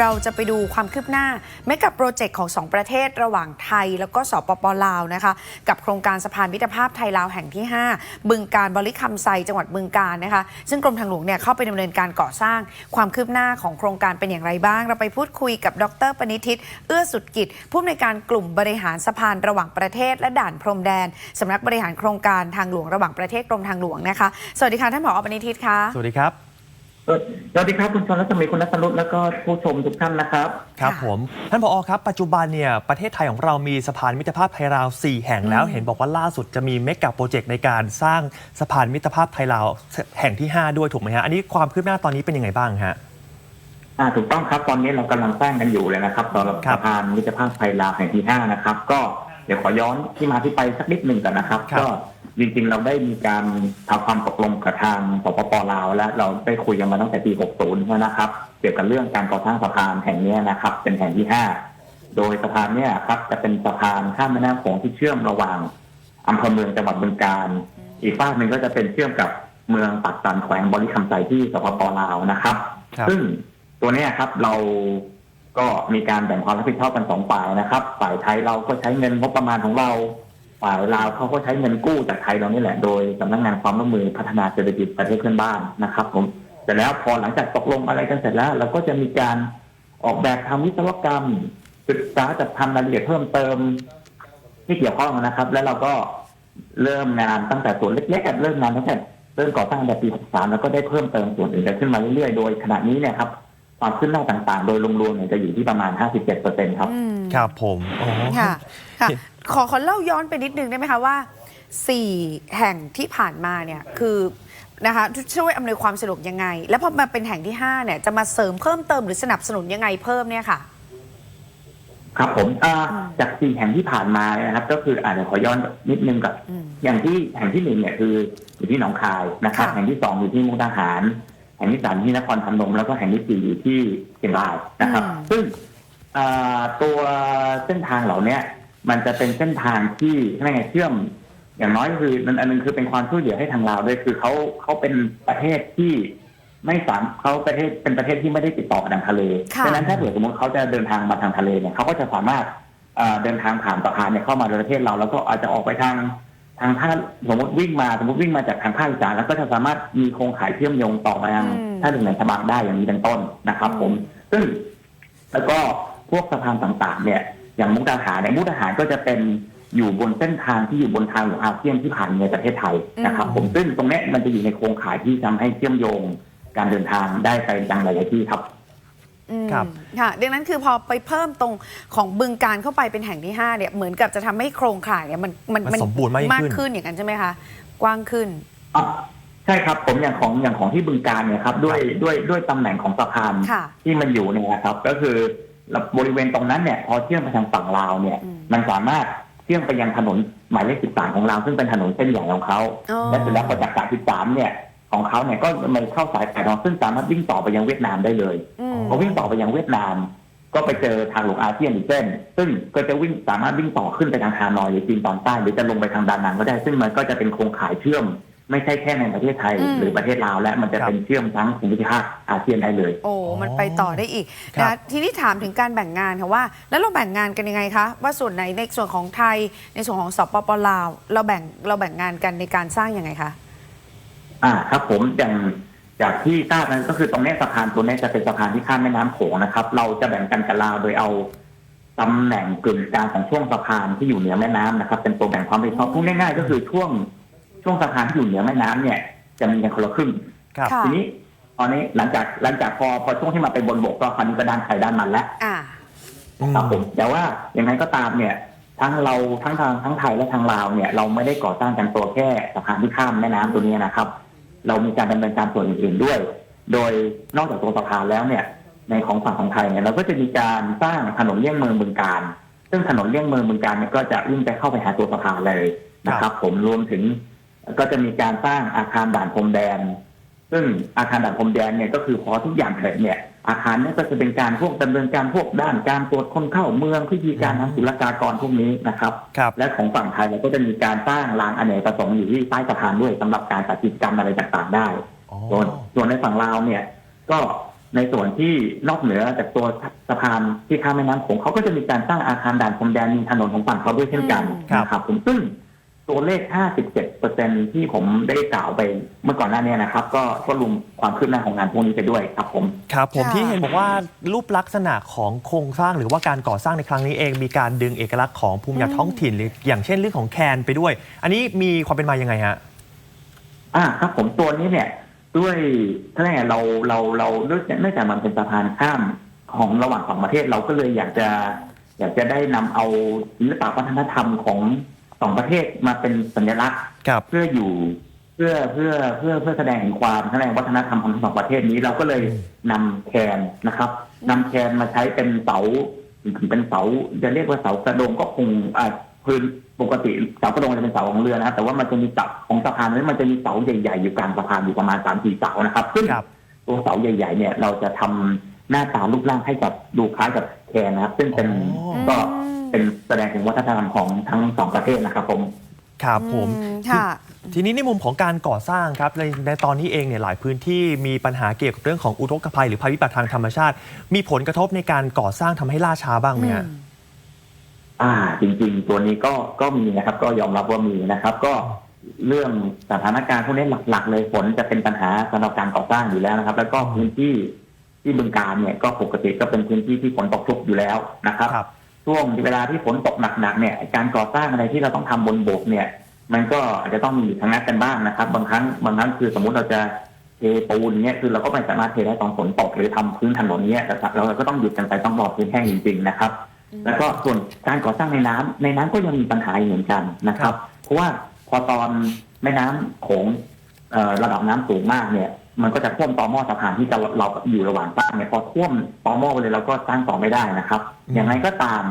เราจะไปดูความคืบหน้าเมกับโปรเจกต์ของสองประเทศระหว่างไทยแล้วก็สปปลาวนะคะ กับโครงการสะพานมิตรภาพไทยลาวแห่งที่ 5 บึงการบริคำไซจังหวัดบึงการนะคะ ซึ่งกรมทางหลวงเนี่ยเข้าไปดำเนินการก่อสร้างความคืบหน้าของโครงการเป็นอย่างไรบ้าง เราไปพูดคุยกับดรปณิธิตเอื้อสุดกิจผู้อำนวยการกลุ่มบริหารสะพานระหว่างประเทศ และด่านพรมแดนสำนักบริหารโครงการทางหลวงระหว่างประเทศกรมทางหลวงนะคะสวัสดีค่ะท่านผอปณิธิตค่ะสวัสดีครับ สวัสดีครับคุณชนรัศมีคุณนัทนุชแล้วก็ผู้ชมทุกท่านนะครับ ครับค่ะผม ท่านผอครับ ปัจจุบันเนี่ยประเทศไทยของเรามีสะพานมิตรภาพไทยลาว 4 แห่งแล้วอืมเห็นบอกว่าล่าสุดจะมีเมกะโปรเจกต์ในการสร้างสะพานมิตรภาพไทยลาวแห่งที่ 5 ด้วยถูกไหมฮะ อันนี้ความคืบหน้าตอนนี้เป็นยังไงบ้างฮะอ่าถูกต้องครับตอนนี้เรากำลังสร้างกันอยู่เลยนะครับสำหรับครับสะพานมิตรภาพไทยลาวแห่งที่ห้านะครับ ก็เดี๋ยวขอย้อนที่มาที่ไปสักนิดหนึ่งก่อนนะครับครับก็ จริงๆ เราได้มีการทำความตกลงกับทางสปปลาว และเราได้คุยกันมาตั้งแต่ปี 60 นะครับ เกี่ยวกับเรื่องการก่อสร้างสะพานแห่งนี้นะครับ เป็นแห่งที่ห้าโดยสะพานเนี่ยครับจะเป็นสะพานข้ามแม่น้ำโขงที่เชื่อมระหว่างอำเภอเมืองจังหวัดบึงกาฬอีกฝากหนึ่งก็จะเป็นเชื่อมกับเมืองปักตันแขวงบริคำไซที่สปปลาวนะครับครับซึ่งตัวเนี้ยครับเราก็มีการแบ่งความรับผิดชอบกันสองฝ่ายนะครับ ฝ่ายไทยเราก็ใช้เงินงบประมาณของเรา ฝ่ายลาวเขาก็ใช้เงินกู้จากไทยเรานี่แหละโดยสำนักงานความร่วมมือพัฒนาเศรษฐกิจประเทศเพื่อนบ้านนะครับผมแต่แล้วพอหลังจากตกลงอะไรกันเสร็จแล้ว เราก็จะมีการออกแบบทำวิศวกรรมศึกษาจัดทำรายละเอียดเพิ่มเติมที่เกี่ยวข้องนะครับ แล้วเราก็เริ่มงานตั้งแต่ส่วนเล็กๆเริ่มงานตั้งแต่เริ่มก่อสร้างตั้งแต่ปี 63 แล้วก็ได้เพิ่มเติมส่วนอื่นกันขึ้นมาเรื่อยๆ โดยขณะนี้เนี่ยครับ ความขึ้นหน้าต่างๆ โดยรวมๆเนี่ยจะอยู่ที่ประมาณ 57%ครับอืมครับผมอ๋อค่ะค่ะเห็นขอขอเล่าย้อนไปนิดนึงได้ไหมคะว่า 4 แห่งที่ผ่านมาเนี่ยคือนะคะช่วยอำนวยความสะดวกยังไง แล้วพอมาเป็นแห่งที่ 5 เนี่ยจะมาเสริมเพิ่มเติมหรือสนับสนุนยังไงเพิ่มเนี่ยค่ะ ครับผมอ่าอืมจากสี่แห่งที่ผ่านมาเนี่ยนะครับ ก็คืออาจจะเดี๋ยวขอย้อนนิดนึงกับ อืม อย่างที่แห่งที่หนึ่งเนี่ยคืออยู่ที่หนองคายนะครับ ค่ะ แห่งที่สองอยู่ที่มุกดาหาร แห่งที่สามที่นครพนมแล้วก็แห่งที่สี่อยู่ที่เชียงรายนะครับ ซึ่งอ่าตัวเส้นทางเหล่าเนี้ยมันจะเป็นเส้นทางที่อะไรไงเชื่อม อย่างน้อยก็คือมันอันหนึงคือเป็นความช่วยเหลือให้ทางลาวด้วยคือเขาเขาเป็นประเทศที่ไม่สามเขาประเทศเป็นประเทศที่ไม่ได้ติดต่อกับทางทะเลค่ะดังนั้นถ้าเกิดสมมติเขาจะเดินทางมาทางทะเลเนี่ยเขาก็จะสามารถเอ่อเดินทางผ่านสะพานเนี่ยเข้ามาในประเทศเรา แล้วก็อาจจะออกไปทาง ทางท่าสมมติวิ่งมาสมมติวิ่งมาจากทางภาคอีสานแล้วก็จะสามารถมีโครงข่ายเชื่อมโยงต่อไปยังอืมท่าเรือแหลมฉบังได้อย่างนี้เป็นต้นนะครับ ผม ซึ่งแล้วก็พวกสะพานต่างๆ เนี่ย อย่างมุกดาหารเนี่ยมุกดาหารก็จะเป็นอยู่บนเส้นทางที่อยู่บนทางของอาเซียนที่ผ่านในประเทศไทยนะครับ ผมซึ่งตรงเนี้ยมันจะอยู่ในโครงข่ายที่ทำให้เชื่อมโยงการเดินทางได้ไปยังหลายๆที่ครับ อืมครับ ค่ะดังนั้นคือพอไปเพิ่มตรงของบึงการเข้าไปเป็นแห่งที่5เนี่ยเหมือนกับจะทำให้โครงข่ายเนี่ยมันมันมันสมบูรณ์มากยิ่งมากขึ้น ขึ้นอย่างนั้นใช่ไหมคะ กว้างขึ้น อะใช่ครับผมอย่างของอย่างของที่บึงการเนี่ยครับด้วยด้วยด้วยตำแหน่งของสะพานค่ะ ที่มันอยู่เนี่ยนะครับ ก็คือบริเวณตรงนั้นเนี่ยพอเชื่อมไปทางฝั่งลาวเนี่ย อืม มันสามารถเชื่อมไปยังถนนหมายเลข 13 ของลาวซึ่งเป็นถนนเส้นใหญ่ของเขา อ๋อ และเสร็จแล้วพอจากสาย13เนี่ย ของเขาเนี่ยก็มันเข้าสายสายทองซึ่งสามารถวิ่งต่อไปยังเวียดนามได้เลยอืมพอวิ่งต่อไปยังเวียดนาม ก็ไปเจอทางหลวงอาเซียนอีกเส้น ซึ่งก็จะวิ่งสามารถวิ่งต่อขึ้นไปทางฮานอยหรือจีนตอนใต้หรือจะลงไปทางดานังก็ได้ ซึ่งมันก็จะเป็นโครงข่ายเชื่อม ไม่ใช่แค่ในประเทศไทยอืมหรือประเทศลาวและมันจะครับเป็นเชื่อมทั้งภูมิภาคอาเซียนได้เลย โอ้มันไปต่อได้อีกครันะบทีนี้ถามถึงการแบ่งงานค่ะว่า แล้วเราแบ่งงานกันยังไงคะว่าส่วนไหนในส่วนของไทย ในส่วนของสปปลาว เราแบ่งเราแบ่งงานกันในการสร้างยังไงคะ อ่าครับผมอย่างจากที่ทราบนั้นก็คือตรงเนี้ยสะพานตัวเนี้ยจะเป็นสะพานที่ข้ามแม่น้ำโขงนะครับ เราจะแบ่งกันกับลาวโดยเอาตำแหน่งกึ่งกลางของช่วงสะพานที่อยู่เหนือแม่น้ำนะครับ เป็นตัวแบ่งความรับผิดชอบพูดง่ายๆ ก็คือช่วงช่วงสะพานที่อยู่เหนือแม่น้ำเนี่ยจะมีกันคนละครึ่ง ครับ ค่ะทีนี้ตอนนี้หลังจากหลังจากพอพอช่วงที่มาเป็นบนบกก็คราวนี้ก็ด้านใครด้านมันแล้ว อ่า ครับผมแต่ว่าอย่างไรก็ตามเนี่ยทั้งเราทั้งทางทั้งไทยและทางลาวเนี่ยเราไม่ได้ก่อสร้างกันตัวแค่สะพานที่ข้ามแม่น้ำตัวนี้นะครับ เรามีการดำเนินการส่วนอื่นๆด้วย โดยนอกจากตัวสะพานแล้วเนี่ย ในของฝั่งของไทยเนี่ยเราก็จะมีการสร้างถนนเลี่ยงเมืองบึงการ ซึ่งถนนเลี่ยงเมืองบึงการเนี่ยก็จะวิ่งไปเข้าไปหาตัวสะพานเลยนะครับ ผมรวมถึงก็จะมีการสร้างอาคารด่านพรมแดน ซึ่งอาคารด่านพรมแดนเนี่ยก็คือพอทุกอย่างเสร็จเนี่ย อาคารเนี่ยก็จะเป็นการพวกดำเนินการพวกด้านการตรวจคนเข้าเมืองพิธีการทางศุลกากรพวกนี้นะครับครับ และของฝั่งไทยเราก็จะมีการสร้างรางอเนกประสงค์อยู่ที่ใต้สะพานด้วยสำหรับการจัดกิจกรรมอะไรต่างๆ ได้อ๋อส่วนส่วนในฝั่งลาวเนี่ย ก็ในส่วนที่นอกเหนือจากตัวสะพานที่ข้ามแม่น้ำโขงเขาก็จะมีการสร้างอาคารด่านพรมแดนมีถนนของฝั่งเขาด้วยเช่นกันครับนะครับผมซึ่งตัวเลข 57เปอร์เซ็ นที่ผมได้กล่าวไปเมื่อก่อนหน้านี้นะครับ ก็ก็รวมความคืบหน้าของงานพวกนี้ไปด้วยครับผม ครับผมค่ะ ที่เห็นบอกว่ารูปลักษณะของโครงสร้างหรือว่าการก่อสร้างในครั้งนี้เอง มีการดึงเอกลักษณ์ของภูมิปัญญาท้องถิ่นหรืออย่างเช่นเรื่องของแคนไปด้วย อันนี้มีความเป็นมายังไงฮะ อ่าครับผมตัวนี้เนี่ยด้วยถ้าไงเราเราเราเนื่องจากเนื่องจากมันเป็นสะพานข้ามของระหว่างสองประเทศเราก็เลยอยากจะ อยากจะได้นำเอาศิลปะวัฒนธรรมของ สองประเทศมาเป็นสัญลักษณ์ครับ เพื่ออยู่เพื่อเพื่อเพื่อเพื่อแสดงถึงความแสดงวัฒนธรรมของทั้งสองประเทศนี้เราก็เลยนำแคนนะครับนำแคนมาใช้เป็นเสาถึงเป็นเสาจะเรียกว่าเสากระโดงก็คงอ่าพื้นปกติเสากระโดงจะเป็นเสาของเรือนะครับแต่ว่ามันจะมีเสาของสะพานนั้นมันจะมีเสาใหญ่ ๆ อยู่กลางสะพานอยู่ประมาณสามสี่เสานะครับซึ่ง ครับ ตัวเสาใหญ่ ๆ เนี่ยเราจะทำหน้าตารูปร่างให้กับดูคล้ายกับแคนนะครับ ซึ่งเป็นอ๋อ ก็ เป็นแสดงถึงวัฒนธรรมของทั้งสองประเทศนะครับผม ครับผมอืค่ะ ทีนี้ในมุมของการก่อสร้างครับในในตอนนี้เองเนี่ยหลายพื้นที่มีปัญหาเกี่ยวกับเรื่องของอุทกภัยหรือภัยพิบัติทางธรรมชาติ มีผลกระทบในการก่อสร้างทำให้ล่าช้าบ้างไหมฮะ อ่า จริง ๆ ตัวนี้ก็ก็มีนะครับ ก็ยอมรับว่ามีนะครับ ก็เรื่องสถานการณ์พวกนี้หลัก ๆ เลยฝนจะเป็นปัญหาสำหรับการก่อสร้างอยู่แล้วนะครับ แล้วก็พื้นที่ที่บึงการเนี่ยก็ปกติก็เป็นพื้นที่ที่ฝนตกชุกอยู่แล้วนะครับ ครับ ช่วงเวลาที่ฝนตกหนักๆเนี่ยการก่อสร้างอะไรที่เราต้องทำบนบกเนี่ย มันก็อาจจะต้องมีทางนัดกันบ้างนะครับ บางครั้งบางครั้งคือสมมุติเราจะเทปูนเนี่ยคือเราก็ไม่สามารถเทได้ตอนฝนตกหรือทำพื้นถนนเนี่ยแต่เราก็ต้องหยุดกันไปต้องรอพื้นแห้งจริง ๆ นะครับ แล้วก็ส่วนการก่อสร้างในน้ำในน้ำก็ยังมีปัญหาอยู่เหมือนกันนะครับ เพราะว่าพอตอนแม่น้ำโขงเอ่อระดับน้ำสูงมากเนี่ย มันก็จะท่วมต่อหม้อสะพานที่จะเราอยู่ระหว่างสร้างเนี่ยพอท่วมต่อหม้อไปเลยเราก็สร้างต่อไม่ได้นะครับอืมอย่างไรก็ตาม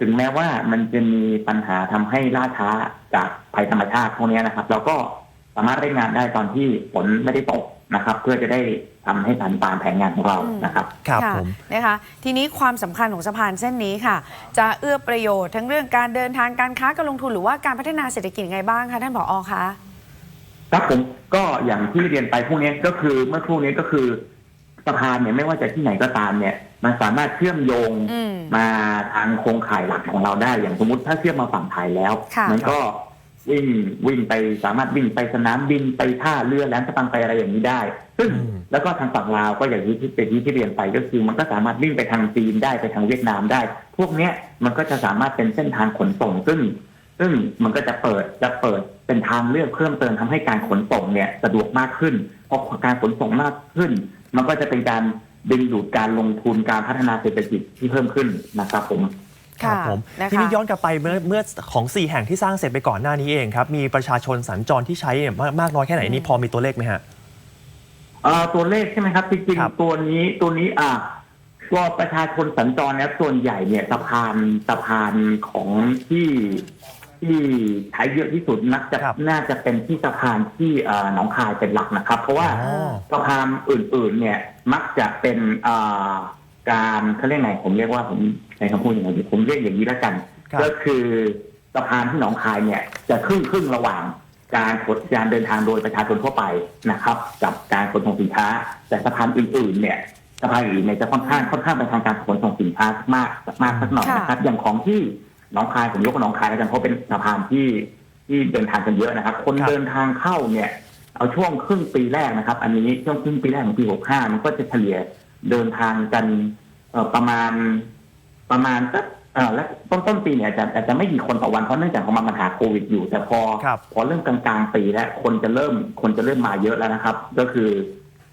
ถึงแม้ว่ามันจะมีปัญหาทำให้ล่าช้าจากภัยธรรมชาติพวกนี้นะครับ เราก็สามารถเร่งงานได้ตอนที่ฝนไม่ได้ตกนะครับ เพื่อจะได้ทำให้ทันตามแผนงานของเรานะครับครับค่ะผมนะคะทีนี้ความสำคัญของสะพานเส้นนี้ค่ะ จะเอื้อประโยชน์ทั้งเรื่องการเดินทางการค้าการลงทุนหรือว่าการพัฒนาเศรษฐกิจยังไงบ้างคะท่านผอคะ ครับผมก็อย่างที่เรียนไปพวกนี้ก็คือเมื่อครู่นี้ก็คือสะพานเนี่ยไม่ว่าจะที่ไหนก็ตามเนี่ย มันสามารถเชื่อมโยงอืมมาทางโครงข่ายหลักของเราได้อย่างสมมติถ้าเชื่อมมาฝั่งไทยแล้วค่ะมันก็วิ่งวิ่งไปสามารถวิ่งไปสนามบินไปท่าเรือแหลมสะปังไปอะไรอย่างนี้ได้ ซึ่งอืมแล้วก็ทางฝั่งลาวก็อย่างที่ที่เป็นที่ที่เรียนไปก็คือ มันก็สามารถวิ่งไปทางจีนได้ไปทางเวียดนามได้ พวกเนี้ยมันก็จะสามารถเป็นเส้นทางขนส่งซึ่ง ซึ่งมันก็จะเปิดจะเปิดเป็นทางเลือกเพิ่มเติมทำให้การขนส่งเนี่ยสะดวกมากขึ้นพอการขนส่งมากขึ้น มันก็จะเป็นการดึงดูดการลงทุนการพัฒนาเศรษฐกิจที่เพิ่มขึ้นนะครับผมครับค่ะผมนะคะทีนี้ย้อนกลับไปเมื่อเมื่อของ 4 แห่งที่สร้างเสร็จไปก่อนหน้านี้เองครับ มีประชาชนสัญจรที่ใช้เนี่ยมากมากน้อยแค่ไหนนี่พอมีตัวเลขไหมฮะเอ่อตัวเลขใช่ไหมครับจริงครับๆตัวนี้ตัวนี้อะก็ประชาชนสัญจรเนี่ยส่วนใหญ่เนี่ยสะพานสะพานของที่ ที่ใช้เยอะที่สุดนักจะครับน่าจะเป็นที่สะพานที่เอ่อหนองคายเป็นหลักนะครับ เพราะว่าอ๋อ สะพานอื่น ๆ เนี่ยมักจะเป็นอ่าการเขาเรียกไงผมเรียกว่าผมใช้คำพูดอย่างไรดีผมเรียกอย่างนี้แล้วกัน ครับก็คือสะพานที่หนองคายเนี่ยจะครึ่งครึ่งๆระหว่างการขนการเดินทางโดยประชาชนทั่วไปนะครับ กับการขนส่งสินค้า แต่สะพานอื่นๆ เนี่ยสะพานอื่นเนี่ยจะค่อนข้างค่อนข้างไปทางการขนส่งสินค้ามากมากสักหน่อยนะครับ อย่างของที่ห นองคายผมยกว่าหนองคายแล้วกันเพราะเป็นสะพานที่ที่เดินทางกันเยอะนะครับ คนครับเดินทางเข้าเนี่ย เอาช่วงครึ่งปีแรกนะครับ อันนี้ช่วงครึ่งปีแรกของปี65มันก็จะเฉลี่ยเดินทางกันเอ่อประมาณประมาณสักเอ่อและต้นต้นปีเนี่ยอาจจะอาจจะไม่กี่คนต่อวันเพราะเนื่องจากของมันปัญหาโควิดอยู่ แต่พอครับพอเริ่มกลางๆปีแล้วคนจะเริ่มคนจะเริ่มมาเยอะแล้วนะครับ ก็คือ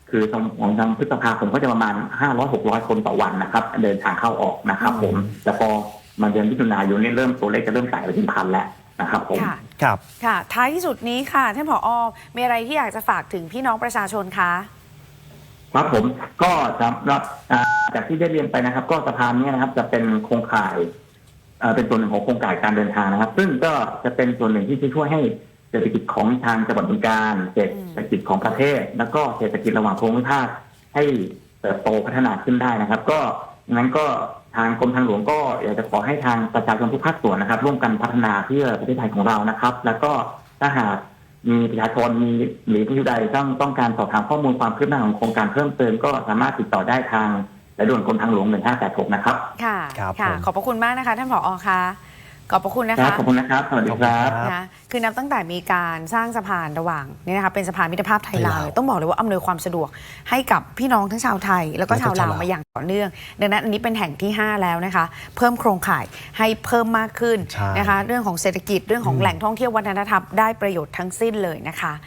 คือของของทางพฤษภาคมก็จะประมาณ500 600คนต่อวันนะครับ เดินทางเข้าออกนะครับ ผมแต่พอ มาเดือนมิถุนายนนี่เริ่มตัวเลขจะเริ่มไต่ไปถึงพันแล้วนะครับผมค่ะครับ ค่ะ ท้ายที่สุดนี้ค่ะท่านผอมีอะไรที่อยากจะฝากถึงพี่น้องประชาชนคะครับผมก็สำหรับอ่าจากที่ได้เรียนไปนะครับ ก็สะพานเนี้นะครับ จะเป็นโครงข่ายเอ่อเป็นส่วนหนึ่งของโครงข่ายการเดินทางนะครับ ซึ่งก็จะเป็นส่วนหนึ่งที่จะช่วยให้เศรษฐกิจของทางจังหวัดบึงการเศรษฐกิจของประเทศ แล้วก็เศรษฐกิจระหว่างภูมิภาคให้เติบโตพัฒนาขึ้นได้นะครับ ก็ งั้นก็ทางกรมทางหลวงก็อยากจะขอให้ทางประชาชนทุกภาคส่วนนะครับ ร่วมกันพัฒนาเพื่อประเทศไทยของเรานะครับ แล้วก็ถ้าหากมีประชาชนมีหรือผู้ใดต้องต้องการสอบถามข้อมูลความคืบหน้าของโครงการเพิ่มเติมก็สามารถติดต่อได้ทางสายด่วนกรมทางหลวง1586 นะครับ ค่ะ ครับค่ะ ผม ขอบพระคุณมากนะคะ ท่านผอคะ ขอบพระคุณนะครัคะบขอบคุณนะครับ สวัสดีครับครับ นะคือนับตั้งแต่มีการสร้างสะพานระหว่างนี่นะคะเป็นสะพานมิตรภาพไทยลาวไทยลาวต้องบอกเลยว่าอำนวยความสะดวกให้กับพี่น้องทั้งชาวไทย แล้วก็แล้วก็ชาวลาวชาวลาวมาอย่างต่อเนื่อง ดังนั้นอันนี้เป็นแห่งที่ 5 แล้วนะคะ เพิ่มโครงข่ายให้เพิ่มมากขึ้นใช่ นะคะ เรื่องของเศรษฐกิจเรื่องของอืมแหล่งท่องเที่ยววัฒนธรรมได้ประโยชน์ทั้งสิ้นเลยนะคะ